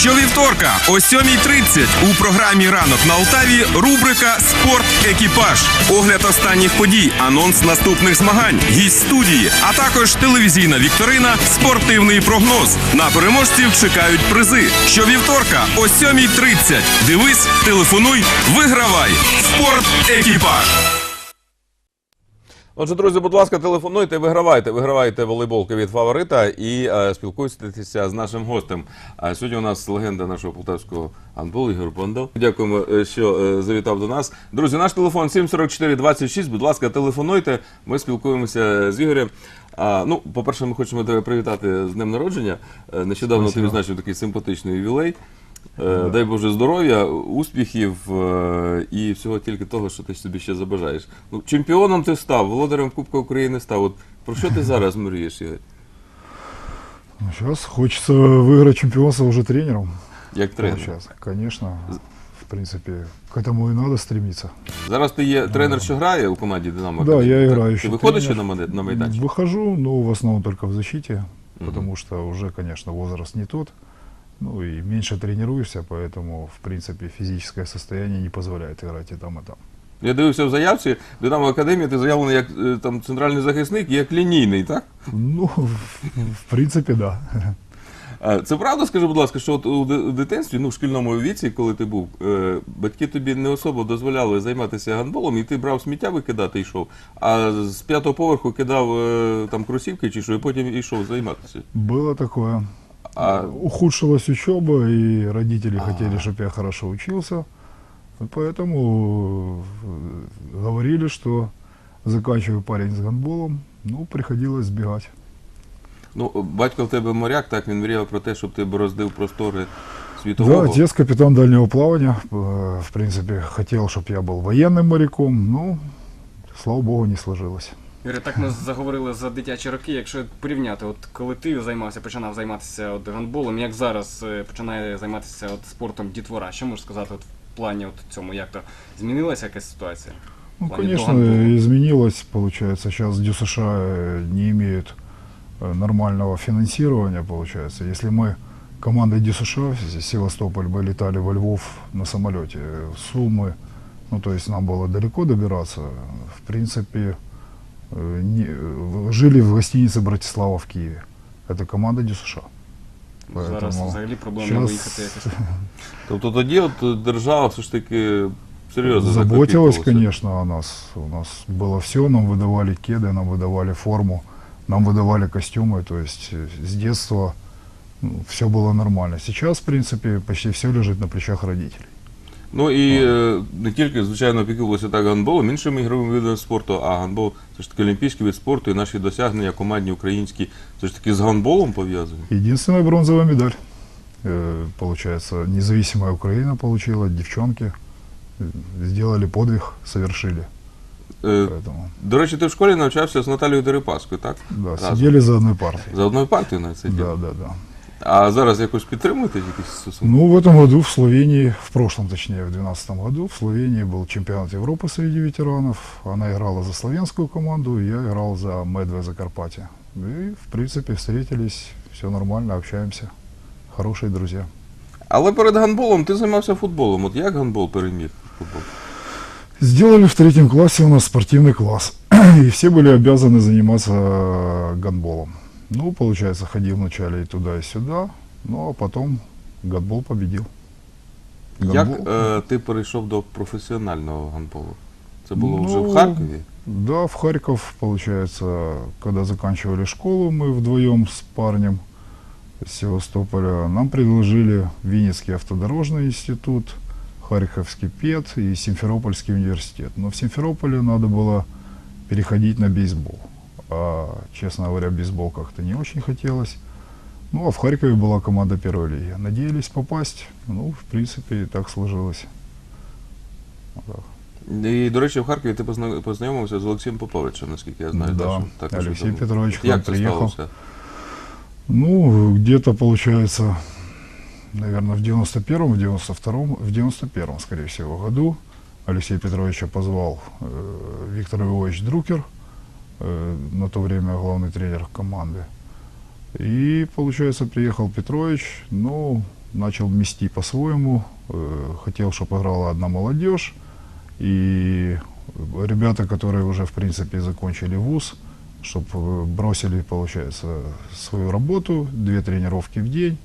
Щовівторка о 7.30 у програмі Ранок на Алтаві рубрика Спорт Екіпаж. Огляд останніх подій, анонс наступних змагань, гість студії, а також телевізійна вікторина, спортивний прогноз. На переможців чекають призи. Щовівторка о 7.30. Дивись, телефонуй, вигравай. Спорт Екіпаж. Отже, друзі, будь ласка, телефонуйте, вигравайте, вигравайте волейболки від фаворита і е, спілкуйтеся з нашим гостем. А сьогодні у нас легенда нашого полтавського гандболу Ігор Бондал. Дякуємо, е, що е, завітав до нас. Друзі, наш телефон 744 26. Будь ласка, телефонуйте. Ми спілкуємося з Ігорем. А, ну, по-перше, ми хочемо тебе привітати з днем народження. Е, Нещодавно ти відзначив такий симпатичний ювілей. Е, Дай Боже здоров'я, успіхів е, і всього тільки того, що ти собі ще забажаєш. Ну, чемпіоном ти став, володарем Кубка України став. От про що ти зараз мрієш, Ігор? Сейчас хочется выиграть чемпионство уже тренером. Як тренер? Сейчас, конечно. В принципе, к этому и надо стремиться. Зараз ти є тренер, що грає у команді Динамо. Да, Академія, я так? играю Ти еще виходиш ще тренер. на мане- на майданчик? Выхожу, но в основном только в защите, потому что уже, конечно, возраст не тот. Ну и меньше тренируешься, поэтому, в принципе, физическое состояние не позволяет играть и там, и там. Я дивився в заявці, Динамо Академія, ти заявлений як е, там центральний захисник, і як лінійний, так? Ну, в, в принципе, да. Це правда, скажи, будь ласка, що от у ди- у дитинстві, ну в шкільному віці, коли ти був, е, батьки тобі не особо дозволяли займатися гандболом, і ти брав сміття викидати і йшов, а з п'ятого поверху кидав е, там кросівки чи що, і потім йшов займатися. Было такое. А Ухудшилась учеба, и родители хотели, чтобы я хорошо учился. И Поэтому э, говорили, что заканчиваю парень с гандболом. Ну, приходилось сбегать. ну, батько в тебе моряк, так він мріяв про те, щоб ти бороздив простори світового. Да, отец капитан дальнего плавания. Э, В принципе, хотел, чтобы я был военным моряком. Ну, слава богу, не сложилось. Юрій, так ми заговорили за дитячі роки. Якщо порівняти, от коли ти займався, починав займатися от гандболом, як зараз е, починає займатися от спортом дітвора, що можеш сказати от в плані от цьому, як то змінилася якась ситуація? Ну, В плане конечно, гандбола. изменилось. Получается, сейчас ДЮСШ э, не имеют э, нормального финансирования, получается. Если мы командой ДЮСШ, с- Севастополь, мы летали во Львов на самолете, э, суммы, ну, то есть нам было далеко добираться, в принципе, э, не- э, жили в гостинице Братислава в Киеве. Это команда ДЮСШ. Зараз Поэтому взагалі проблема щас- виїхати якось. Тобто тоді от е, держава все ж таки серйозно Заботилась, закопікувалася. конечно, о нас. У нас было все, нам выдавали кеды, нам выдавали форму, нам выдавали костюмы. То есть э, с детства все было нормально. Сейчас, в принципе, почти все лежит на плечах родителей. Ну і е, не тільки, звичайно, опікувалося так гандболом, іншими ігровими видами спорту, а гандбол це ж таки олімпійський вид спорту, і наші досягнення командні українські це ж таки з гандболом пов'язані. Единственная бронзовая медаль. Э, Получается, независимая Украина получила, девчонки э, сделали подвиг, совершили. Е, Поэтому, До речі, ти в школі навчався з Наталією Дерипаскою, так? да, Разом. сидели за одной партой. За одною партією на це діло. Да, да, да. А зараз якось підтримуєте якісь стосунки? Ну, в этом году в Словении, в прошлом, точнее, в 2012 году в Словении был чемпионат Европы среди ветеранов. Она играла за словенскую команду, я играл за Медве Закарпатье. И, в принципе, встретились, все нормально, общаемся. Хорошие друзья. Але перед гандболом ти займався футболом. От як гандбол переміг футбол? Сделали в третьем классе у нас спортивный класс. И все были обязаны заниматься э, гандболом. Ну, получается, ходил вначале и туда, и сюда. Ну, а потом гандбол победил. Як Гандбол- е, ти перейшов до професіонального гандболу? Це було вже Ну, в Харкові? Да, в Харьков, получается, когда заканчивали школу, мы вдвоем с парнем из Севастополя, нам предложили Винницкий автодорожный институт, Харьковский ПЕД и Симферопольский университет. Но в Симферополе надо было переходить на бейсбол А, честно говоря, бейсбол как-то не очень хотелось. Ну, а в Харькове была команда первой лиги. Надеялись попасть. Ну, в принципе, и так сложилось. Вот так. І, до речі, в Харкові ти позна- познайомився з Олексієм Поповичем, наскільки я знаю. Да, так, що також Олексій відомо. Петрович к нам Як це приїхав. сталося? Ну, где-то получается, наверное, в 91-м, в 92-м, в 91-м, скорее всего, году Алексей Петровича позвал э, Виктор Львович Друкер, э, на то время главный тренер команды. И, получается, приехал Петрович, ну, начал мести по-своему, э, хотел, чтобы играла одна молодежь, и ребята, которые уже, в принципе, закончили вуз, чтобы бросили, получается, свою работу, две тренировки в день,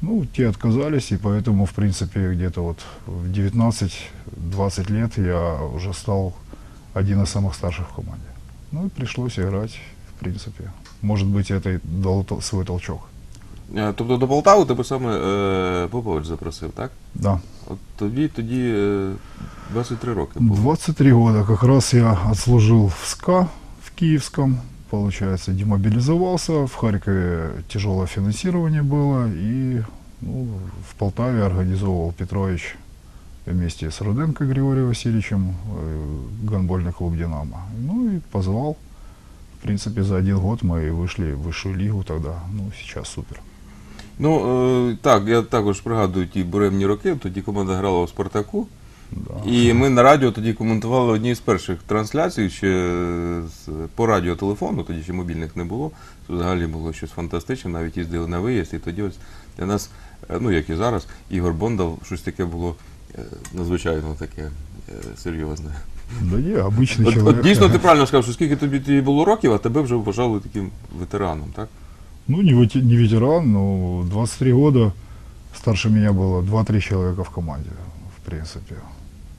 ну, те отказались, и поэтому, в принципе, где-то вот в 19-20 лет я уже стал один из самых старших в команде. Ну, и пришлось играть, в принципе. Может быть, это и дало тол- свой толчок. Е, Тобто до Полтави тебе саме е, Попович запросив, так? Да. От тобі тоді е, 23 роки було. 23 года как раз я отслужил в СКА в Киевском, получается, демобилизовался. В Харькове тяжелое финансирование было, и ну, в Полтаве организовывал Петрович вместе с Руденко Григорием Васильевичем э, гонбольный клуб «Динамо». Ну и позвал. В принципе, за один год мы и вышли в высшую лигу тогда. Ну, сейчас супер. Ну е, так, я також пригадую ті буремні роки. Тоді команда грала у Спартаку. Да. І ми на радіо тоді коментували одні з перших трансляцій ще з, по радіотелефону, тоді ще мобільних не було. Це взагалі було щось фантастичне, навіть їздили на виїзд. І тоді ось для нас, е, ну як і зараз, Ігор Бондал, щось таке було е, надзвичайно таке е, серйозне. Да не, обычный От, человек. от дійсно ти правильно сказав, що скільки тобі тоді було років, а тебе вже вважали таким ветераном, так? Ну, не, вете- не ветеран, но 23 года. Старше меня было 2-3 человека в команде, в принципе.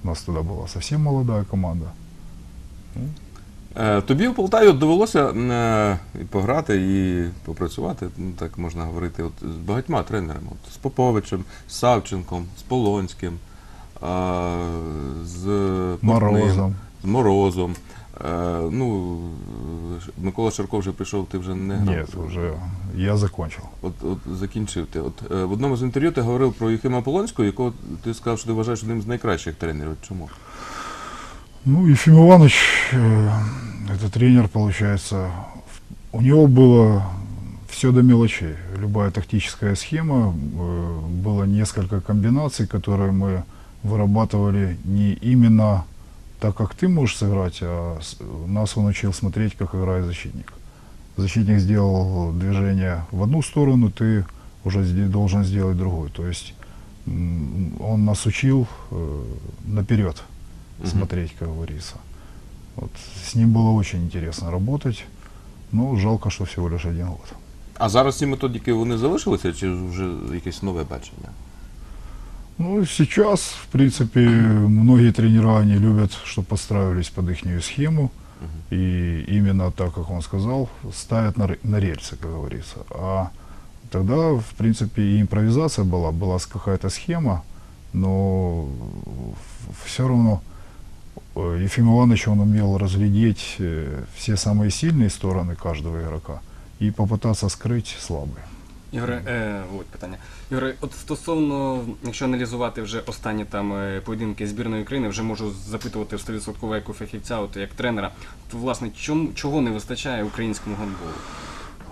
У нас тогда была совсем молодая команда. Е, Тобі в Полтаві от довелося е, і пограти і попрацювати, ну так можна говорити, от з багатьма тренерами. От, з Поповичем, з Савченком, з Полонським, е, з Портним, Морозом. з Морозом. Е, Ну, Ш- Микола Шарков вже прийшов, ти вже не грав. Нет, уже я закончил. От, от закінчив ти. От е, в одному з інтерв'ю ти говорив про Єхима Полонського, якого ти сказав, що ти вважаєш одним з найкращих тренерів. От Чому? Ну, Ефим Иванович, э, это тренер, получается, в- у него было все до мелочей. Любая тактическая схема, э, было несколько комбинаций, которые мы вырабатывали не именно так, как ты можешь сыграть, а с- нас он учил смотреть, как играет защитник. Защитник сделал движение в одну сторону, ты уже сде- должен сделать другую. То есть м, он нас учил э, наперед Мгм. смотреть, как говорится. Вот. С ним было очень интересно работать, но жалко, что всего лишь один год. А зараз ці методики вони залишилися, чи вже якесь нове бачення? Ну, сейчас, в принципе, многие тренера, они любят, чтобы подстраивались под их схему. И именно так, как он сказал, ставят на, на рельсы, как говорится. А тогда, в принципе, и импровизация была, была какая-то схема, но все равно э, Ефим Иванович, он умел разглядеть э, все самые сильные стороны каждого игрока и попытаться скрыть слабые. Ігоре, е, от питання. Ігоре, от стосовно, якщо аналізувати вже останні там е, поєдинки збірної України, вже можу запитувати в 100% як у фахівця, от як тренера, то власне чому чого не вистачає українському гандболу?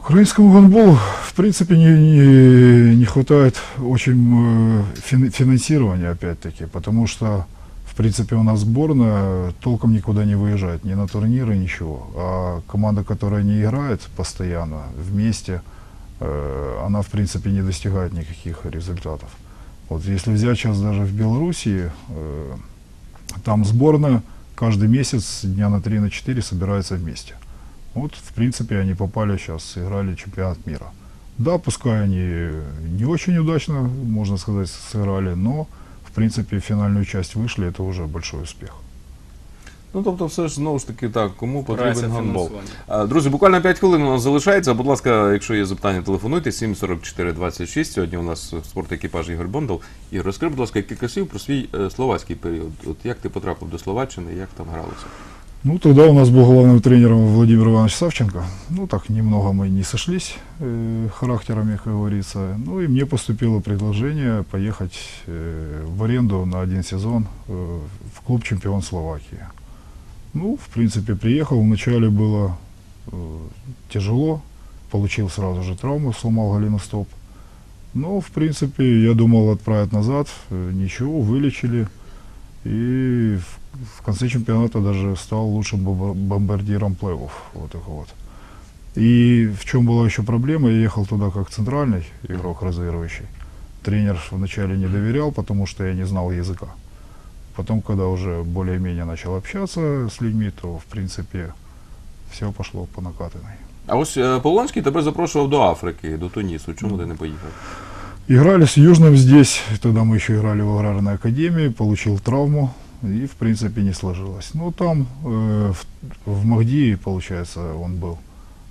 Украинскому гандболу, в принципе, не, не, не хватает очень э, фин- финансирования, опять-таки, потому что, в принципе, у нас сборная толком никуда не выезжает, ни на турниры, ничего. А команда, которая не играет постоянно вместе, э, она, в принципе, не достигает никаких результатов. Вот если взять сейчас даже в Белоруссии, э, там сборная каждый месяц дня на 3 на 4 собирается вместе. Вот, в принципе, они попали сейчас, сыграли чемпионат мира. Да, пускай они не очень удачно, можно сказать, сыграли, но, в принципе, в финальную часть вышли, это уже большой успех. Ну тобто, все ж знову ж таки так, кому Опирається потрібен гандбол. фінансування. А, Друзі, буквально 5 хвилин у нас залишається. Будь ласка, якщо є запитання, телефонуйте 744 26. Сьогодні у нас спорт екіпаж Ігор Бондал. І розкрий, будь ласка, кілька слів про свій е, словацький період. От як ти потрапив до Словаччини, як там гралося? Ну, тогда у нас был главным тренером Владимир Иванович Савченко. Ну, так немного мы не сошлись э, характерами, как говорится. Ну, и мне поступило предложение поехать э, в аренду на один сезон э, в клуб «Чемпион Словакии». Ну, в принципе, приехал. Вначале было э, тяжело. Получил сразу же травму, сломал голеностоп. Но, в принципе, я думал отправить назад. Э, Ничего, вылечили. И в, в конце чемпионата даже стал лучшим бомба- бомбардиром плей-офф. Вот так вот. И в чем была еще проблема, я ехал туда как центральный игрок разыгрывающий. тренер вначале не доверял, потому что я не знал языка. Потом, когда уже более-менее начал общаться с людьми, то, в принципе, все пошло по накатанной. А ось е, Полонський тебе запрошував до Африки, до Тунісу. Чому ти не поїхав? Играли с Южным здесь, тогда мы еще играли в аграрной академии, получил травму и, в принципе, не сложилось. Ну, там, э, в, в Махди, получается, он был.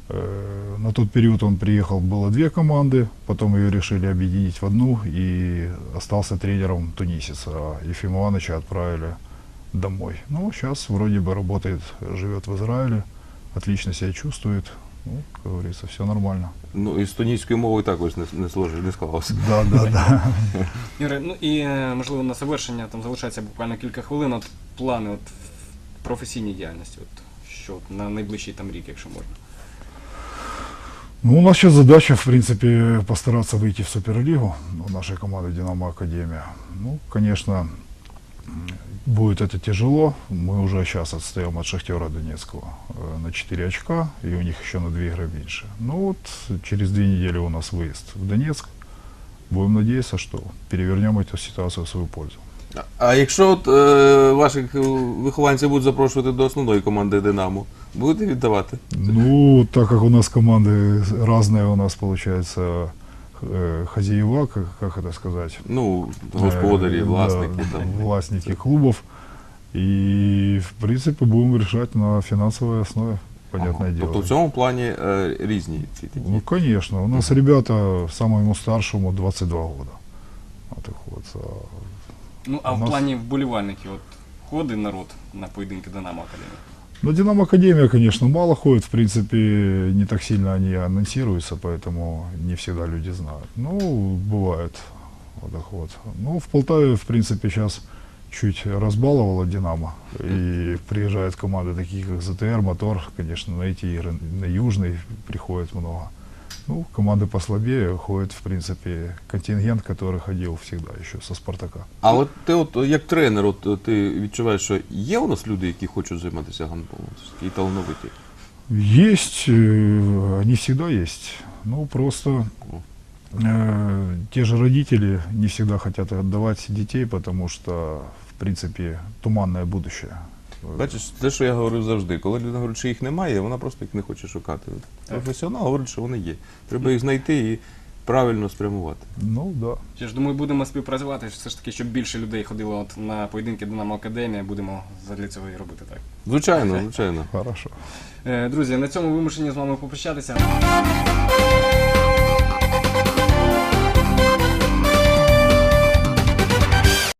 Э, на тот период он приехал, было две команды, потом ее решили объединить в одну, и остался тренером тунисец, а Ефим Ивановича отправили домой. Ну, сейчас вроде бы работает, живет в Израиле, отлично себя чувствует, ну, как говорится, все нормально. Ну і з тунійською мовою також не, не сложилось, не склалося. Да, да, да. Ігоре, ну і е, можливо на завершення там залишається буквально кілька хвилин. От плани от в професійній діяльності, от що от, на найближчий там рік, якщо можна. Ну, у нас сейчас задача, в принципе, постараться выйти в Суперлигу у нашей команды «Динамо Академия». Ну, конечно, будет это тяжело. Мы уже сейчас отстаем от «Шахтера» Донецкого э, на 4 очка, и у них еще на 2 игры меньше. Ну вот, через две недели у нас выезд в Донецк. Будем надеяться, что перевернем эту ситуацию в свою пользу. А- А якщо от е, ваших е, вихованців будуть запрошувати до основної команди Динамо, будете віддавати? Ну, так как у нас команды разные, у нас получается э, хозяева, как, как это сказать, Ну, господарі, Э, власники да, там. властники клубов. И, в принципе, будем решать на финансовой основе, понятное Ага. дело. Тобто в цьому плані е, різні ці такі. Ну, конечно. У нас ребята, самому старшему 22 года. Вот так вот. а Ну а У в нас- плані вболівальників, от ходить народ на поєдинки Динамо Академії. Ну, Динамо Академия, конечно, мало ходит. В принципе, не так сильно они анонсируются, поэтому не всегда люди знают. Ну, бывает. Вот так вот. Ну, в Полтаве, в принципе, сейчас чуть разбаловала Динамо. И приезжают команды такие, как ЗТР, Мотор. Конечно, на эти игры на Южный приходит много. Ну, команды послабее ходит, в принципе, контингент, который ходил всегда еще со Спартака. А от ти, от як тренер, от е, ти відчуваєш, що є у нас люди, які хочуть займатися гандболом, і талановиті? Есть, э, они всегда есть. Ну, просто э, те же родители не всегда хотят отдавать детей, потому что, в принципе, туманное будущее. Бачиш, те, що я говорив завжди, коли людина говорить, що їх немає, вона просто їх не хоче шукати. Професіонал говорить, що вони є. Треба їх знайти і правильно спрямувати. Ну, да. Ще ж думаю, будемо співпрацювати, все ж таки, щоб більше людей ходило от на поєдинки Динамо Академія, будемо задля цього і робити так. Звичайно, звичайно. Хорошо. Е, Друзі, на цьому вимушені з вами попрощатися.